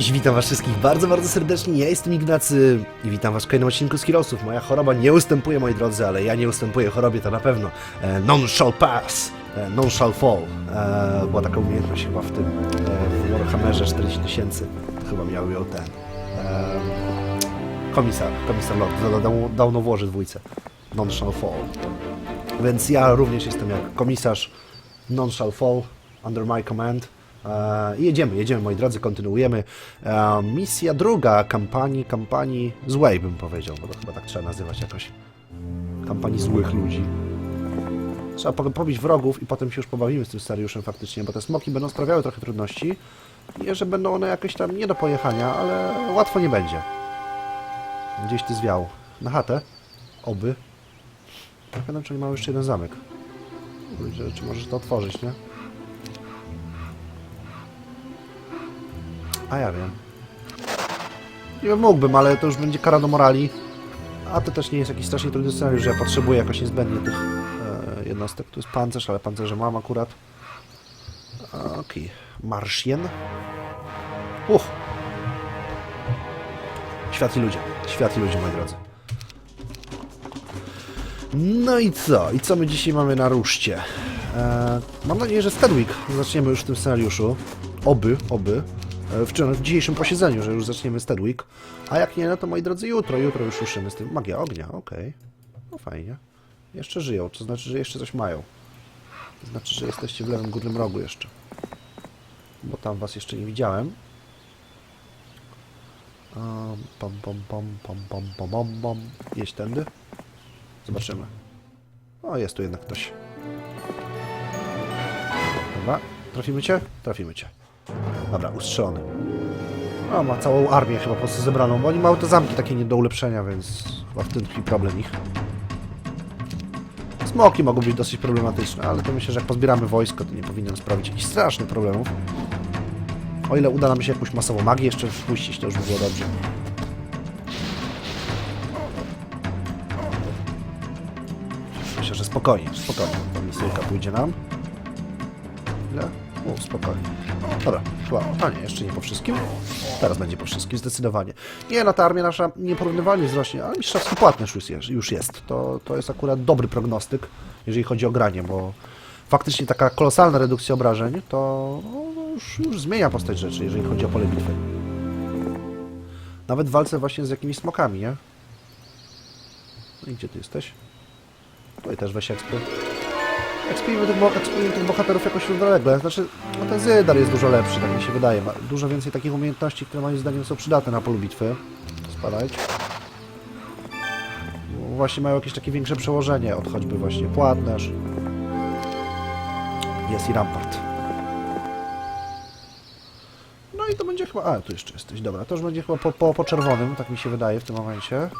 Cześć, witam was wszystkich bardzo, bardzo serdecznie. Ja jestem Ignacy i witam was w kolejnym odcinku z Heroesów. Moja choroba nie ustępuje, moi drodzy, ale ja nie ustępuję chorobie, to na pewno. E, non shall pass, e, non shall fall. E, była taka umiejętność chyba w tym, w Warhammerze 40 tysięcy. Chyba miał ją ten. Komisar, komisar Lord, dał, dał, dał nowłoży dwójce. Non shall fall. Więc ja również jestem jak komisarz Non Shall Fall, under my command. E, I jedziemy, jedziemy moi drodzy, kontynuujemy. E, misja druga kampanii, kampanii złej bym powiedział, bo to chyba tak trzeba nazywać jakoś. Kampanii złych ludzi. Trzeba po- pobić wrogów i potem się już pobawimy z tym scenariuszem faktycznie, bo te smoki będą sprawiały trochę trudności i że będą one jakieś tam nie do pojechania, ale łatwo nie będzie. Gdzieś ty zwiał. Na chatę? Oby. Pamiętam, czy nie mamy jeszcze jeden zamek. Czy możesz to otworzyć, nie? A ja wiem. Nie wiem, mógłbym, ale to już będzie kara do morali. A to też nie jest jakiś strasznie trudny scenariusz, że ja potrzebuję jakoś niezbędnie tych e, jednostek. Tu jest pancerz, ale pancerze mam akurat. Okej. Marszien. Uch. Światli ludzie. Światli ludzie, moi drodzy. No i co? I co my dzisiaj mamy na ruszcie? E, mam nadzieję, że Stedwick zaczniemy już w tym scenariuszu. Oby, oby. E, w, w dzisiejszym posiedzeniu, że już zaczniemy Stedwick. A jak nie, no to moi drodzy, jutro, jutro już ruszymy z tym. Magia ognia, okej. No fajnie. Jeszcze żyją, to znaczy, że jeszcze coś mają. To znaczy, że jesteście w lewym górnym rogu jeszcze. Bo tam was jeszcze nie widziałem. Pom, pom, pom, pom, pom, pom, pom, pom. Jeść tędy? Zobaczymy. O, jest tu jednak ktoś. Dobra, trafimy cię? Trafimy cię. Dobra, ustrzelony. O, ma całą armię chyba po prostu zebraną, bo oni mają te zamki takie nie do ulepszenia, więc chyba w tym tkwi problem ich. Smoki mogą być dosyć problematyczne, ale to myślę, że jak pozbieramy wojsko, to nie powinien sprawić jakichś strasznych problemów. O ile uda nam się jakąś masową magię jeszcze wpuścić, to już by było dobrze. Myślę, że spokojnie, spokojnie. Ta misyjka pójdzie nam. O, spokojnie. Dobra, chyba. A nie, jeszcze nie po wszystkim. Teraz będzie po wszystkim, zdecydowanie. Nie, no ta armia nasza nieporównywalnie wzrośnie, ale mistrzowski płatność już jest. Już jest. To, to jest akurat dobry prognostyk, jeżeli chodzi o granie, bo faktycznie taka kolosalna redukcja obrażeń to no, już, już zmienia postać rzeczy, jeżeli chodzi o pole bitwy. Nawet w walce właśnie z jakimiś smokami, nie? No i gdzie ty jesteś? Tutaj też weź ekspy. Ekspijmy tych, bohaterów jakoś równolegle. Znaczy, no ten Zydar jest dużo lepszy, tak mi się wydaje. Ma dużo więcej takich umiejętności, które moim zdaniem są przydatne na polu bitwy. Spadać. Właśnie mają jakieś takie większe przełożenie od choćby właśnie płatnerz. Jest i rampart. No i to będzie chyba... A, tu jeszcze jesteś. Dobra, to już będzie chyba po, po, po czerwonym, tak mi się wydaje w tym momencie.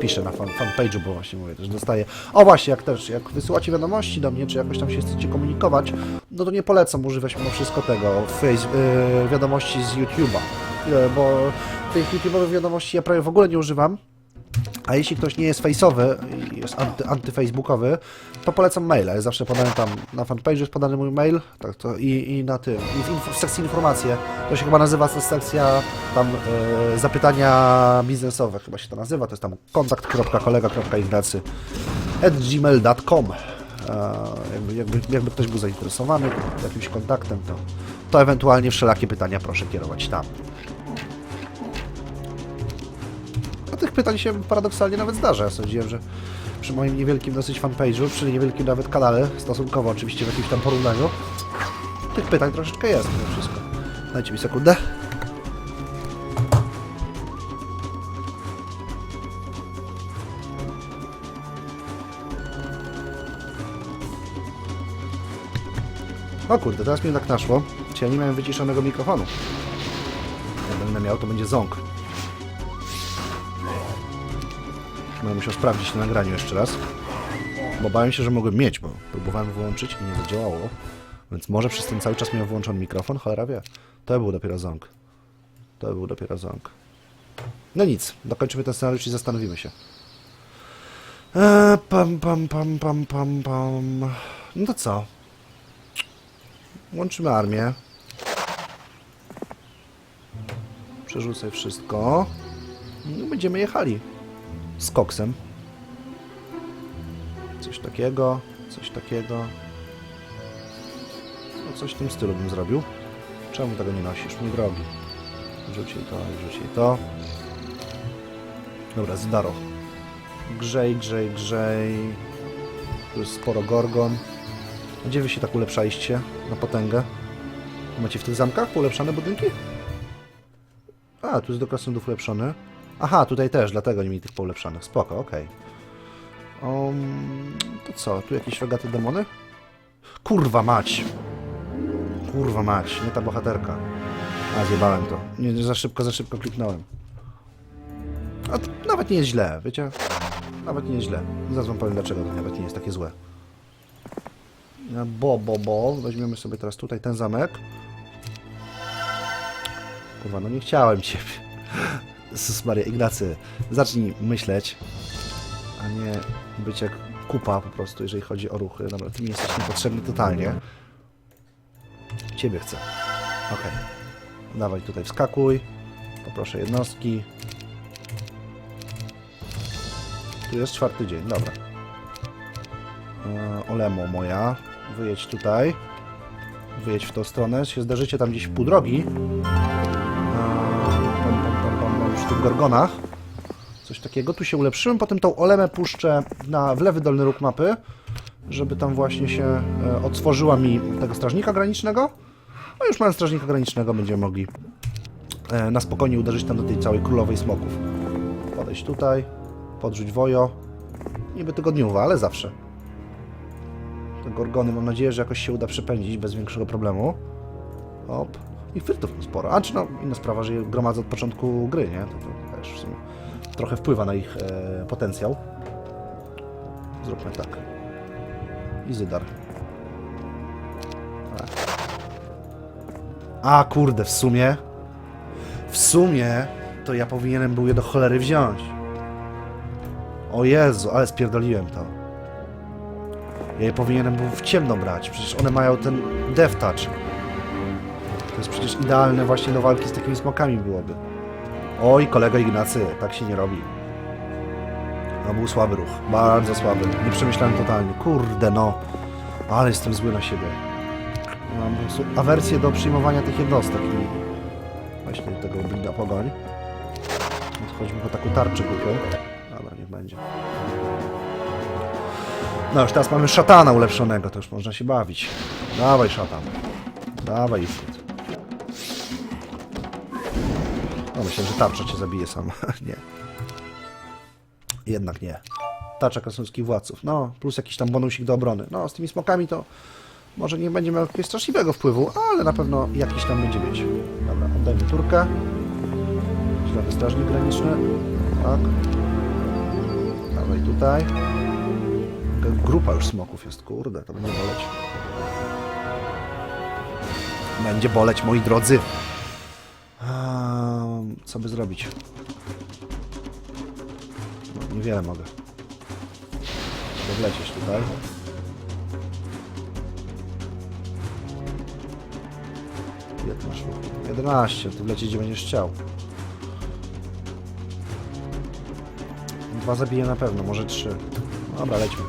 Pisze na fan, fanpage'u, bo właśnie mówię, też dostaję. O właśnie, jak też, jak wysyłacie wiadomości do mnie, czy jakoś tam się chcecie komunikować, no to nie polecam używać mimo wszystko tego, face, yy, wiadomości z YouTube'a, yy, bo tych YouTube'owych wiadomości ja prawie w ogóle nie używam. A jeśli ktoś nie jest face'owy jest anty, antyfacebookowy, to polecam maila. Ja zawsze podałem tam na fanpage'u jest podany mój mail tak, to i, i na tym, i w, inf- w sekcji informacje. To się chyba nazywa to sekcja tam e, zapytania biznesowe, chyba się to nazywa. To jest tam kontakt.kolega.ignacy at gmail.com e, jakby, jakby, jakby ktoś był zainteresowany jakimś kontaktem, to, to ewentualnie wszelakie pytania proszę kierować tam. Tych pytań się paradoksalnie nawet zdarza. Ja sądziłem, że przy moim niewielkim dosyć fanpage'u, przy niewielkim nawet kanale, stosunkowo oczywiście w jakimś tam porównaniu, tych pytań troszeczkę jest mimo wszystko. Dajcie mi sekundę. O kurde, teraz mnie tak naszło. Czy ja nie miałem wyciszonego mikrofonu? Jak będę miał, to będzie ząg. Będę musiał sprawdzić na nagraniu jeszcze raz. Bo bałem się, że mogłem mieć, bo próbowałem wyłączyć i nie zadziałało. Więc może przez ten cały czas miał włączony mikrofon, cholera wie. To był dopiero ząg. To był dopiero ząg. No nic, dokończymy ten scenariusz i zastanowimy się. Eee, pam, pam, pam, pam, pam, pam. No to co? Łączymy armię. Przerzucę wszystko. No, będziemy jechali. Z koksem. Coś takiego, coś takiego. No coś w tym stylu bym zrobił. Czemu tego nie nosisz, mój drogi? Rzuć jej to, rzuć jej to. Dobra, Zdaro. Grzej, grzej, grzej. Tu jest sporo gorgon. Gdzie wy się tak ulepszaliście na potęgę? Macie w tych zamkach ulepszane budynki? A, tu jest do krasnodów ulepszony. Aha, tutaj też, dlatego nie mieli tych poulepszanych. Spoko, okej. Um, to co, tu jakieś rogaty demony? Kurwa mać! Kurwa mać, nie ta bohaterka. A, zjebałem to. Nie, nie za szybko, za szybko kliknąłem. A to nawet nie jest źle, wiecie? Nawet nie jest źle. Zaraz wam powiem dlaczego to nawet nie jest takie złe. Bo, bo, bo. Weźmiemy sobie teraz tutaj ten zamek. Kurwa, no nie chciałem ciebie. Jezus Maria, Ignacy, zacznij myśleć, a nie być jak kupa po prostu, jeżeli chodzi o ruchy. Dobra, ty mi jesteś niepotrzebny totalnie. Ciebie chcę. Okej. Dawaj tutaj wskakuj. Poproszę jednostki. Tu jest czwarty dzień, dobra. E, Olemo moja. Wyjedź tutaj. Wyjedź w tą stronę. Się zdarzycie tam gdzieś w pół drogi. Gorgonach. Coś takiego. Tu się ulepszyłem. Potem tą Olemę puszczę na, w lewy dolny róg mapy. Żeby tam właśnie się e, otworzyła mi tego strażnika granicznego. No już mając strażnika granicznego będziemy mogli e, na spokojnie uderzyć tam do tej całej królowej smoków. Podejść tutaj, podrzuć wojo. Niby tygodniowa, ale zawsze. Te gorgony mam nadzieję, że jakoś się uda przepędzić bez większego problemu. Hop. I frytów sporo. A czy no, inna sprawa, że je gromadzę od początku gry, nie? To, to też w sumie trochę wpływa na ich e, potencjał. Zróbmy tak. Izydar. Tak. A kurde, w sumie. W sumie to ja powinienem był je do cholery wziąć. O Jezu, ale spierdoliłem to. Ja je powinienem był w ciemno brać. Przecież one mają ten death touch. To jest przecież idealne właśnie do walki z takimi smokami byłoby. Oj, kolega Ignacy, tak się nie robi. To był słaby ruch. Bardzo słaby. Nie przemyślałem totalnie. Kurde no. Ale jestem zły na siebie. Mam po prostu awersję do przyjmowania tych jednostek i właśnie tego blinda pogoń. Chodzi mi o taką tarczę głupią. Dobra, niech będzie. No już teraz mamy szatana ulepszonego, to już można się bawić. Dawaj szatan. Dawaj Ifrit. Myślę, że tarcza cię zabije sama. nie. Jednak nie. Tarcza krasnoludzkich władców. No, plus jakiś tam bonusik do obrony. No, z tymi smokami to może nie będzie miał jakiegoś straszliwego wpływu, ale na pewno jakiś tam będzie mieć. Dobra, oddajmy turkę. Zielony strażnik graniczny. Tak. Dawaj tutaj. Grupa już smoków jest, kurde, to będzie boleć. Będzie boleć, moi drodzy. Co by zrobić? No, niewiele mogę. Wlecieć tutaj. Ruchu? 11, ty wlecieć gdzie będziesz chciał. Dwa zabiję na pewno, może trzy. Dobra, lećmy.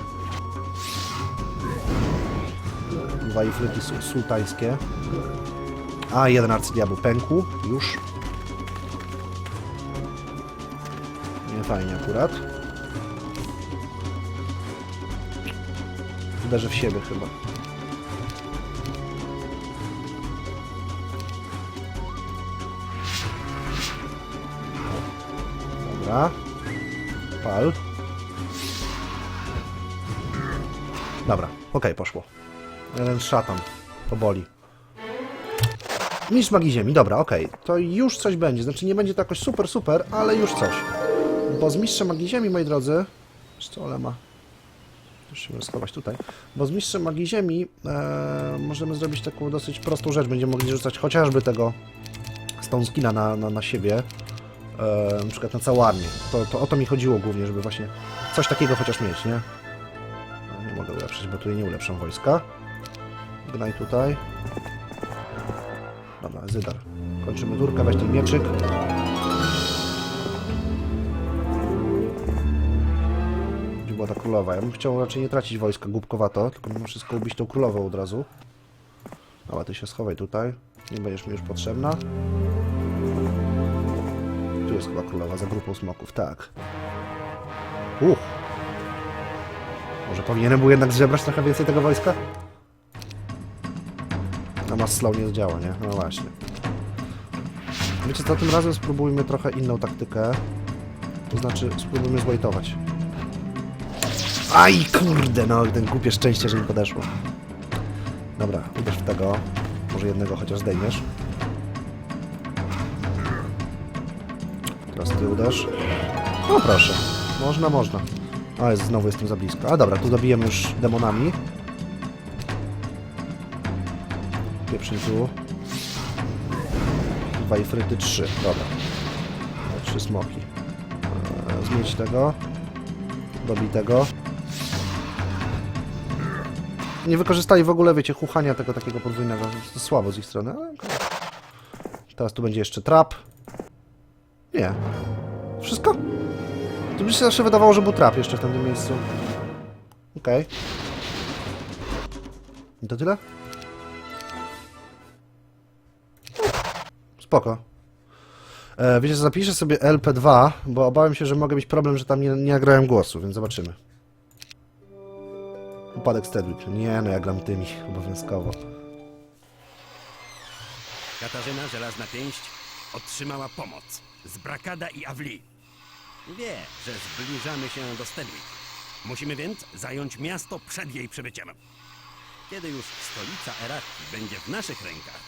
Dwa ifryki su- sułtańskie. A, jeden arcydiabeł pękł. Już. Fajnie akurat. Uderzę w siebie chyba. Dobra. Pal. Dobra, okej, poszło. Jeden szatan. To boli. Mistrz magii ziemi, dobra, okej. To już coś będzie. Znaczy nie będzie to jakoś super, super, ale już coś. Bo z mistrzem magii ziemi, moi drodzy... Jeszcze olema. Już się schować tutaj. Bo z mistrzem magii ziemi e, możemy zrobić taką dosyć prostą rzecz. Będziemy mogli rzucać chociażby tego stone skina na, na, na siebie. E, na przykład na całą armię. To, to o to mi chodziło głównie, żeby właśnie coś takiego chociaż mieć, nie? No, nie mogę ulepszyć, bo tutaj nie ulepszam wojska. Gnaj tutaj. Dobra, Zydar. Kończymy turkę, weź ten mieczyk. Królowa. Ja bym chciał raczej nie tracić wojska głupkowato, tylko mimo wszystko ubić tą królową od razu. Dobra, ty się schowaj tutaj. Nie będziesz mi już potrzebna. Tu jest chyba królowa, za grupą smoków, tak. Uch. Może powinienem był jednak zebrać trochę więcej tego wojska? Na mass slow nie działa, nie? No właśnie. Wiecie co, tym razem spróbujmy trochę inną taktykę. To znaczy, spróbujmy złajtować. Aj, kurde, no, ten głupie szczęście, że mi podeszło. Dobra, uderz w tego. Może jednego chociaż zdejmiesz. Teraz ty uderz. No proszę. Można, można. A, jest, znowu jestem za blisko. A dobra, tu zabijemy już demonami. Pieprzyń tu. Dwa ifryty, trzy. Dobra. Trzy smoki. Eee, Zmieć tego. Dobij tego. Nie wykorzystali w ogóle, wiecie, chuchania tego takiego podwójnego. Słabo z ich strony. Teraz tu będzie jeszcze trap. Nie. Wszystko? To mi się zawsze wydawało, że był trap jeszcze w tamtym miejscu. Okej. I to tyle? Spoko. E, wiecie, zapiszę sobie LP2, bo obawiam się, że mogę mieć problem, że tam nie, nie nagrałem głosu, więc zobaczymy. Upadek Stedwick. Nie, no ja gram tymi, obowiązkowo. Katarzyna Żelazna Pięść otrzymała pomoc z Brakada i Avli. Wie, że zbliżamy się do Stedwick. Musimy więc zająć miasto przed jej przybyciem. Kiedy już stolica Eraki będzie w naszych rękach,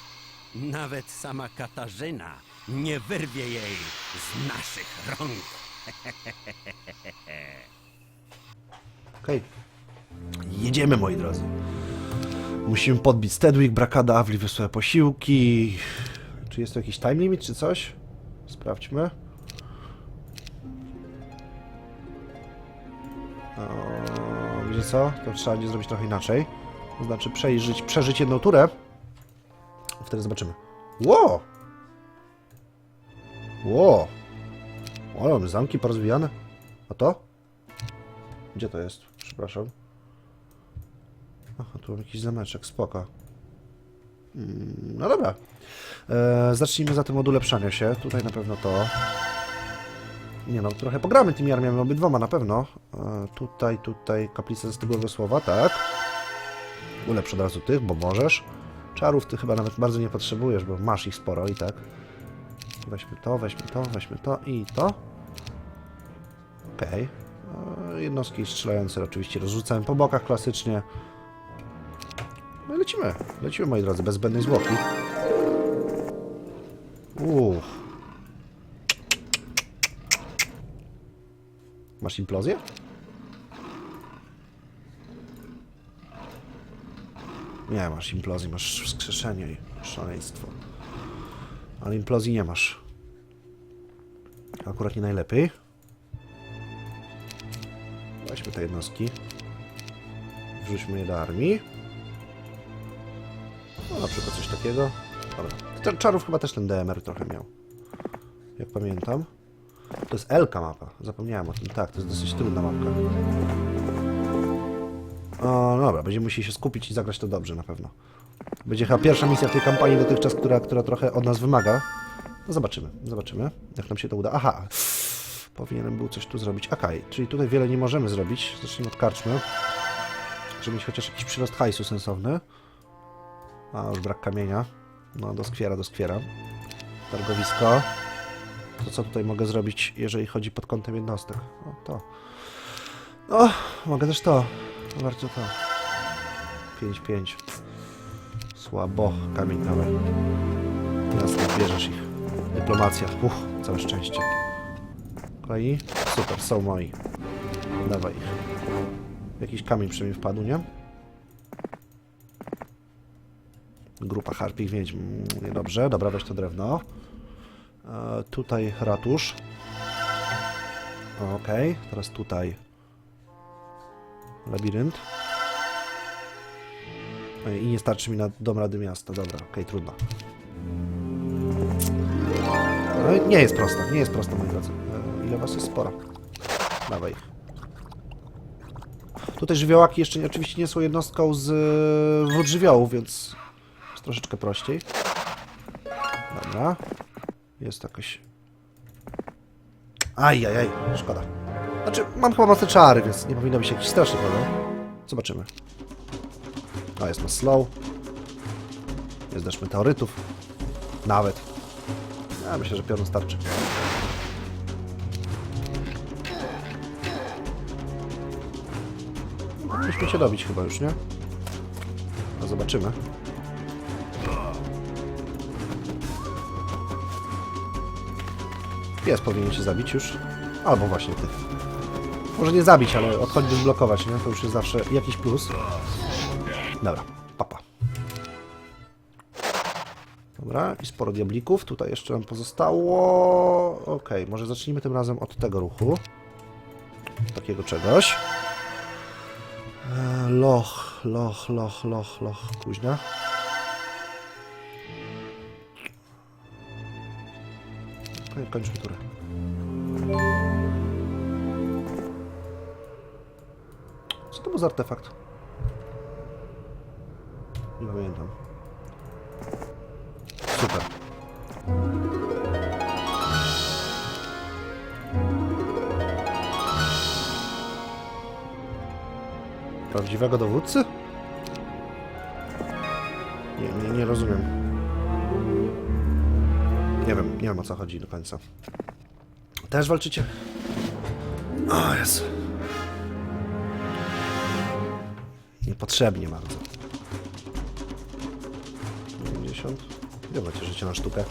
nawet sama Katarzyna nie wyrwie jej z naszych rąk. Okej. Jedziemy, moi drodzy. Musimy podbić Stedwick, Brakada, Avli wysłał posiłki. Czy jest tu jakiś time limit, czy coś? Sprawdźmy. O, wiecie co? To trzeba będzie zrobić trochę inaczej. To znaczy przejrzeć, przeżyć jedną turę. Wtedy zobaczymy. Ło! Ło! O, mamy zamki porozwijane. A to? Gdzie to jest? Przepraszam. Aha, tu mam jakiś zameczek, spoko. Mm, No dobra. E, zacznijmy zatem od ulepszania się. Tutaj na pewno to. Nie no, trochę pogramy tymi armiami obydwoma na pewno. E, tutaj, tutaj kaplica zastygłego słowa, tak. Ulepsz od razu tych, bo możesz. Czarów ty chyba nawet bardzo nie potrzebujesz, bo masz ich sporo i tak. Weźmy to, weźmy to, weźmy to i to. Okej. E, Jednostki strzelające oczywiście rozrzucałem po bokach klasycznie. Lecimy. Lecimy, moi drodzy, bez zbędnej zwłoki. Uff. Masz implozję? Nie masz implozji, masz wskrzeszenie i szaleństwo. Ale implozji nie masz. Akurat nie najlepiej. Weźmy te jednostki. Wrzućmy je do armii. Przykład coś takiego. Dobra. Czarów chyba też ten DMR trochę miał. Jak pamiętam. To jest Elka mapa. Zapomniałem o tym. Tak, to jest dosyć trudna mapka. O, no dobra, będziemy musieli się skupić i zagrać to dobrze na pewno. Będzie chyba pierwsza misja w tej kampanii dotychczas, która, która trochę od nas wymaga. No zobaczymy, zobaczymy, jak nam się to uda. Aha, powinienem był coś tu zrobić. Okej, czyli tutaj wiele nie możemy zrobić. Zacznijmy od karczmy. Żeby mieć chociaż jakiś przyrost hajsu sensowny. A, już brak kamienia. No, doskwiera, doskwiera. Targowisko. To co tutaj mogę zrobić, jeżeli chodzi pod kątem jednostek? O, to. O, mogę też to. Warto to. 5-5. Słabo. Kamień dawaj. Jasne, bierzesz ich. Dyplomacja. Uch, całe szczęście. Kolei? Super, są moi. Dawaj ich. Jakiś kamień przy mnie wpadł, nie? Grupa harpich wiedźm. Niedobrze. Dobra, weź to drewno. E, tutaj ratusz. Okej, teraz tutaj labirynt. E, I nie starczy mi na dom rady miasta. Dobra, okej, trudno. No, nie jest prosto, nie jest prosto, moi drodzy. E, Ile was jest sporo? Dawaj. Tutaj żywiołaki jeszcze nie, oczywiście nie są jednostką z e, wrót żywiołów, więc troszeczkę prościej. Dobra. Jest jakaś... Ajajaj, szkoda. Znaczy, mam chyba mocne czary, więc nie powinno być jakiś straszny problem. Zobaczymy. A, jest na slow. Jest deszcz meteorytów. Nawet. Ja myślę, że piorun starczy. Musimy się dobić chyba już, nie? No zobaczymy. Pies powinien cię zabić już. Albo właśnie ty. Może nie zabić, ale odchodzić zblokować, nie? To już jest zawsze jakiś plus. Dobra, papa. Dobra, i sporo diablików. Tutaj jeszcze nam pozostało... Okej, może zacznijmy tym razem od tego ruchu. Takiego czegoś. E, Loch, loch, loch, loch, loch, kuźnia. Kończmy turę. Co to był za artefakt? Nie pamiętam. Super. Prawdziwego dowódcy? Nie, nie, nie rozumiem. Nie wiem, nie wiem o co chodzi do końca. Też walczycie? O Jezu. Niepotrzebnie bardzo. 90. Ile macie życia na sztukę?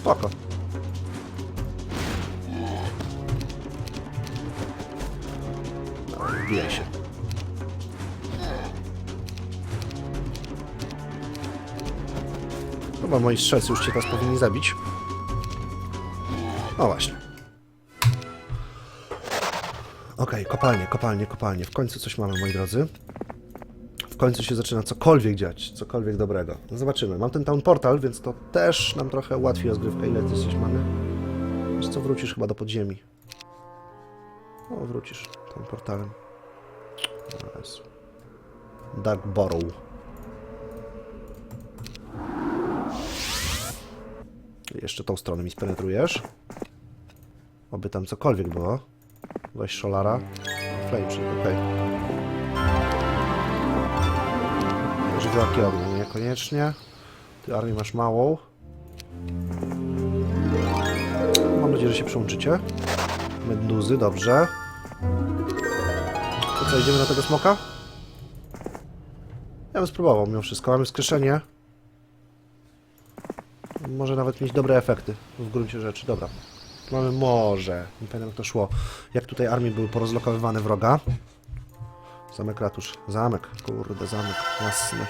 Spoko. Wbijaj się. Chyba moi strzelcy już cię teraz powinni zabić. O właśnie. Okej, kopalnie, kopalnie, kopalnie. W końcu coś mamy, moi drodzy. W końcu się zaczyna cokolwiek dziać, cokolwiek dobrego. No zobaczymy. Mam ten Town Portal, więc to też nam trochę ułatwi rozgrywkę. Ile ty jesteś mamy? Wiesz co, wrócisz chyba do podziemi. O, wrócisz tym portalem. Dark Borrow. Jeszcze tą stronę mi spenetrujesz. Oby tam cokolwiek było. Weź Szolara. Flame okej. Żywiołaki ognia, niekoniecznie. Ty armię masz małą. Mam nadzieję, że się przyłączycie. Meduzy, dobrze. To co, idziemy na tego smoka? Ja bym spróbował mimo wszystko. Mamy wskrzeszenie. Może nawet mieć dobre efekty w gruncie rzeczy. Dobra. Mamy morze. Nie pamiętam jak to szło. Jak tutaj armie były porozlokowywane wroga. Zamek ratusz. Zamek. Kurde, zamek. Jasne.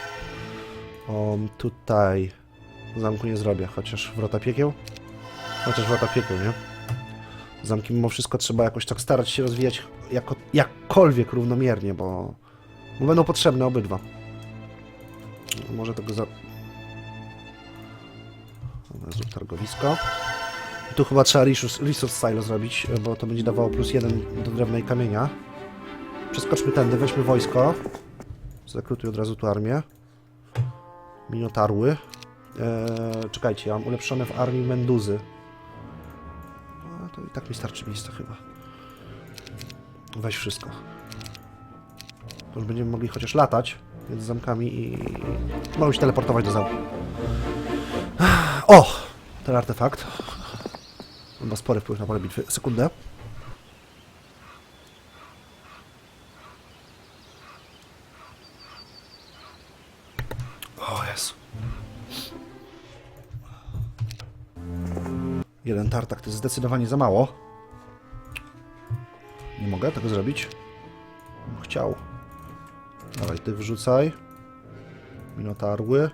Tutaj zamku nie zrobię, chociaż wrota piekieł. Chociaż wrota piekieł, nie? Zamki mimo wszystko trzeba jakoś tak starać się rozwijać jako, jakkolwiek równomiernie, bo, bo będą potrzebne obydwa. Może tego za... Zrób targowisko. I tu chyba trzeba resource, resource silo zrobić, bo to będzie dawało plus jeden do drewna i kamienia. Przeskoczmy tędy, weźmy wojsko. Zakrutuj od razu tu armię. Minotarły. Eee, czekajcie, ja mam ulepszone w armii Menduzy. A, to i tak mi starczy miejsca chyba. Weź wszystko. To już będziemy mogli chociaż latać między zamkami i... Mogę się teleportować do zamku. O! Ten artefakt. Ma spory wpływ na pole bitwy. Sekundę. O Jezu. Jeden tartak to jest zdecydowanie za mało. Nie mogę tego zrobić. Chciał. Dawaj, ty wrzucaj. Minotarły.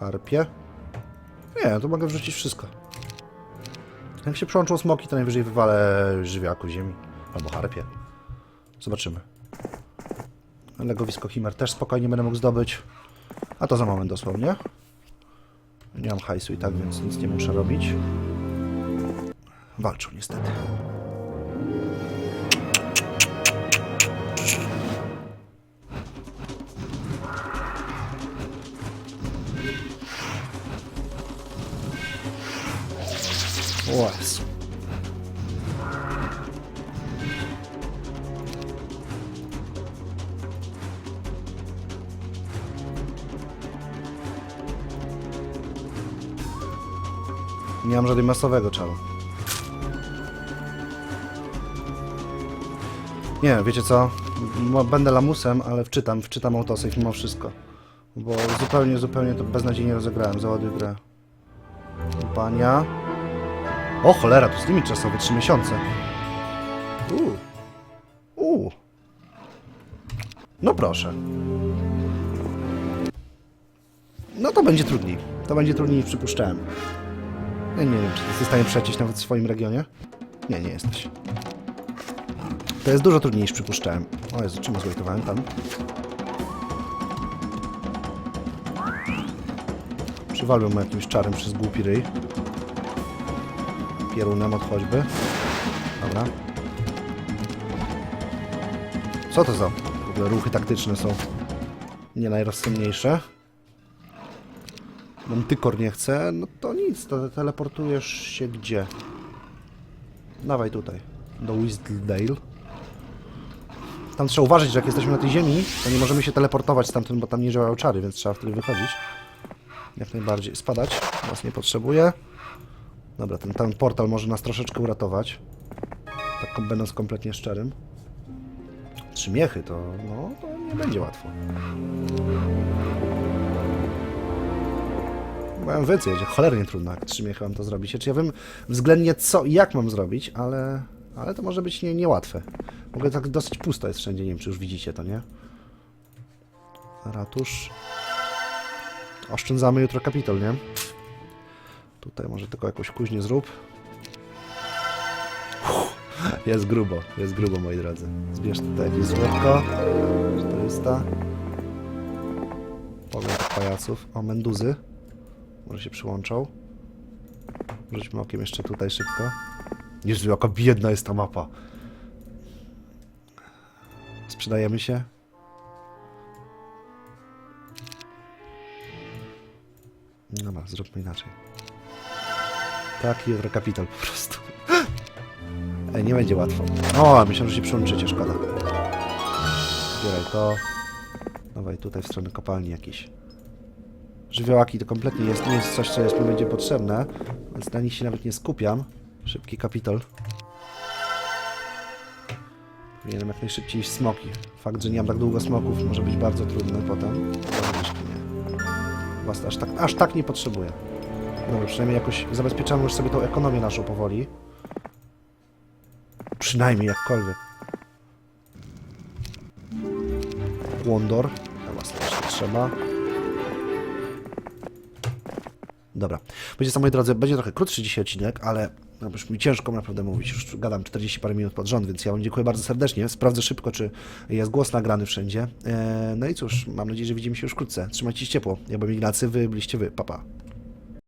Harpie. Nie, to mogę wrzucić wszystko. Jak się przyłączą smoki, to najwyżej wywalę żywiaku ziemi. Albo harpie. Zobaczymy. Legowisko Chimer też spokojnie będę mógł zdobyć. A to za moment dosłownie. Nie mam hajsu i tak, więc nic nie muszę robić. Walczą niestety. O Jezu. Nie mam żadnego masowego czaru. Nie, wiecie co? Będę lamusem, ale wczytam, wczytam autosave mimo wszystko. Bo zupełnie, zupełnie to beznadziejnie rozegrałem. Załaduj grę. Kampania. O cholera, tu jest limit czasowy, 3 miesiące. Uuu. Uuu. No proszę. No to będzie trudniej. To będzie trudniej niż przypuszczałem. Ja nie wiem, czy jesteś w stanie przejść nawet w swoim regionie? Nie, nie jesteś. To jest dużo trudniej niż przypuszczałem. O Jezu, czemu złejtowałem tam? Przywalił mu jakimś czarem przez głupi ryj. Pierunem od choćby. Dobra. Co to za w ogóle ruchy taktyczne są? Nie najrozsądniejsze. Mantykor nie chce, no to nic, to teleportujesz się gdzie? Dawaj tutaj, do Whistledale. Tam trzeba uważać, że jak jesteśmy na tej ziemi, to nie możemy się teleportować stamtąd, bo tam nie działają czary, więc trzeba wtedy wychodzić. Jak najbardziej. Spadać, was nie potrzebuję. Dobra, ten, ten portal może nas troszeczkę uratować. Tak będąc kompletnie szczerym. Trzy miechy to, no, to nie będzie łatwo. Mają więcej, że cholernie trudno, jak trzy miechy mam to zrobić. Znaczy ja wiem względnie co i jak mam zrobić, ale, ale to może być nie, niełatwe. W ogóle tak dosyć pusto jest wszędzie, nie wiem czy już widzicie to, nie? Ratusz. Oszczędzamy jutro kapitol, nie? Tutaj może tylko jakąś kuźnię zrób. Jest grubo, jest grubo moi drodzy. Zbierz tutaj jakieś złotko. 400. Pogląd pajaców. O, menduzy. Może się przyłączą. Rzućmy okiem jeszcze tutaj szybko. Jezu, jaka biedna jest ta mapa. Sprzedajemy się. Dobra, zróbmy inaczej. Tak, jutro kapital po prostu. Ej, nie będzie łatwo. O, myślałem, że się przyłączycie, szkoda. Zbieraj to. Dawaj tutaj w stronę kopalni jakiś. Żywiołaki to kompletnie jest, nie jest coś, co jest mi będzie potrzebne, więc na nich się nawet nie skupiam. Szybki kapitol. Powinienem jak najszybciej iść smoki. Fakt, że nie mam tak długo smoków może być bardzo trudny potem. Was aż tak, aż tak nie potrzebuję. Dobra, przynajmniej jakoś zabezpieczamy już sobie tą ekonomię naszą powoli. Przynajmniej jakkolwiek. Łondor. Na was też nie trzeba. Dobra. Będzie co, moi drodzy, będzie trochę krótszy dzisiaj odcinek, ale no, już mi ciężko naprawdę mówić. Już gadam 40 parę minut pod rząd, więc ja wam dziękuję bardzo serdecznie. Sprawdzę szybko, czy jest głos nagrany wszędzie. Eee, no i cóż, mam nadzieję, że widzimy się już wkrótce. Trzymajcie się ciepło. Ja byłem Ignacy, wy byliście wy. Pa, pa.